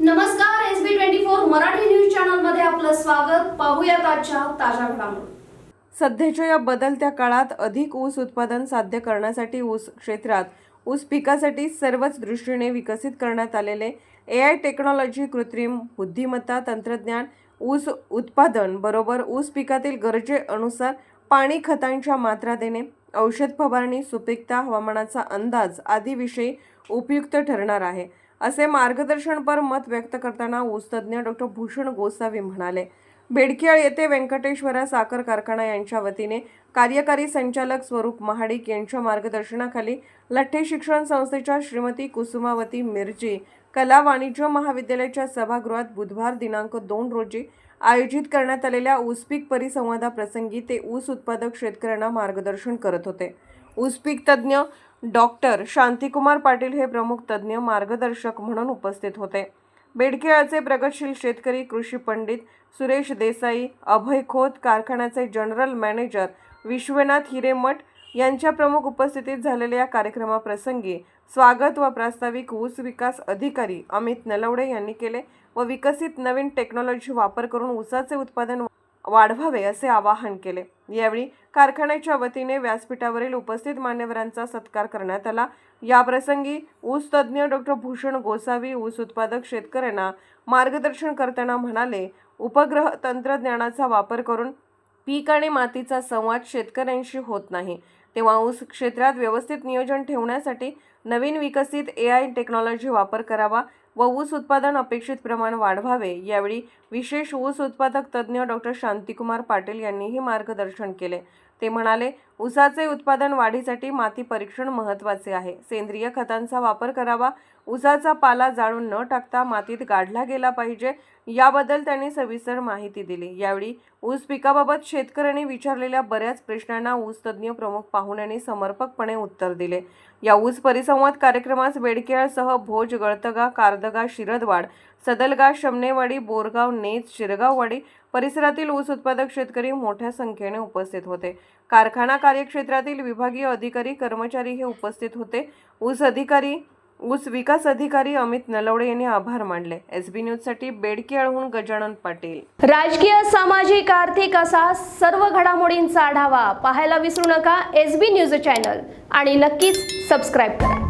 नमस्कार S B twenty four Marathi news चॅनलमध्ये आपलं स्वागत. पाहूयात आजच्या ताज्या घडामोडी. सध्याच्या या बदलत्या काळात अधिक ऊस उत्पादन साध्य करण्यासाठी ऊस क्षेत्रात ऊस पिकासाठी सर्वच दृष्टीने विकसित करण्यात आलेले ए आय टेक्नॉलॉजी कृत्रिम बुद्धिमत्ता तंत्रज्ञान ऊस उत्पादन बरोबर ऊस पिकातील गरजेअनुसार पाणी खतांच्या मात्रा देणे औषध फवारणी सुपीकता हवामानाचा अंदाज आदीविषयी उपयुक्त ठरणार आहे. असे मार्गदर्शनपर मत व्यक्त करताना ऊसतज्ज्ञ डॉक्टर भूषण गोसावी म्हणाले बेडकियाळ येथे व्यंकटेश्वरा साखर कारखाना यांच्या वतीने कार्यकारी संचालक स्वरूप महाडिक यांच्या मार्गदर्शनाखाली लठ्ठे शिक्षण संस्थेच्या श्रीमती कुसुमावती मिरजी कला वाणिज्य महाविद्यालयाच्या सभागृहात बुधवार दिनांक दोन रोजी आयोजित करण्यात आलेल्या ऊसपीक परिसंवादाप्रसंगी ते ऊस उत्पादक शेतकऱ्यांना मार्गदर्शन करत होते. ऊसपीक तज्ज्ञ डॉक्टर शांतिकुमार पाटील हे प्रमुख तज्ज्ञ मार्गदर्शक म्हणून उपस्थित होते. बेडखेळाचे प्रगतशील शेतकरी कृषी पंडित सुरेश देसाई अभय खोत कारखान्याचे जनरल मॅनेजर विश्वनाथ हिरेमठ यांच्या प्रमुख उपस्थितीत झालेल्या या कार्यक्रमाप्रसंगी स्वागत व प्रास्ताविक ऊस विकास अधिकारी अमित नलवडे यांनी केले व विकसित नवीन टेक्नॉलॉजी वापर करून ऊसाचे उत्पादन वाढवावे असे आवाहन केले. यावेळी कारखान्याच्या वतीने व्यासपीठावरील उपस्थित मान्यवरांचा सत्कार करण्यात आला. याप्रसंगी ऊस तज्ज्ञ डॉक्टर भूषण गोसावी ऊस उत्पादक शेतकऱ्यांना मार्गदर्शन करताना म्हणाले उपग्रह तंत्रज्ञानाचा वापर करून पीक आणि मातीचा संवाद शेतकऱ्यांशी होत नाही. तेव्हा ऊस क्षेत्रात व्यवस्थित नियोजन ठेवण्यासाठी नवीन विकसित ए आय टेक्नॉलॉजी वापर करावा. व ऊस उत्पादन अपेक्षित प्रमाण वाढवावे यावेळी विशेष ऊस उत्पादक तज्ज्ञ डॉक्टर शांतिकुमार पाटील यांनीही मार्गदर्शन केले. ते म्हणाले ऊसाचे उत्पादन वाढीसाठी माती परीक्षण महत्त्वाचे आहे. सेंद्रिय खतांचा वापर करावा ऊसाचा पाला जाळून न टाकता मातीत गाडला गेला पाहिजे याबद्दल त्यांनी सविस्तर माहिती दिली. यावेळी ऊस पिकाबाबत शेतकऱ्यांनी विचारलेल्या बऱ्याच प्रश्नांना ऊस तज्ज्ञ प्रमुख पाहुण्यांनी समर्पकपणे उत्तर दिले. या ऊस परिसंवाद कार्यक्रमास बेडकेळसह भोज गळतगा कारदगा शिरदवाड सदलगा शमनेवाडी बोरगाव नेज शिरगाववाडी परिसरातील ऊस उत्पादक शेतकरी मोठ्या संख्येने उपस्थित होते. कारखाना कार्यक्षेत्रातील विभागीय अधिकारी कर्मचारी हे उपस्थित होते. ऊस अधिकारी ऊस विकास अधिकारी अमित नलवडे यांनी आभार मानले. एस बी न्यूजसाठी बेडकेळहून गजानन पाटील. राजकीय सामाजिक आर्थिक असा सर्व घडामोडींचा आढावा पाहायला विसरू नका एस बी न्यूज चॅनल आणि नक्कीच सबस्क्राईब करा.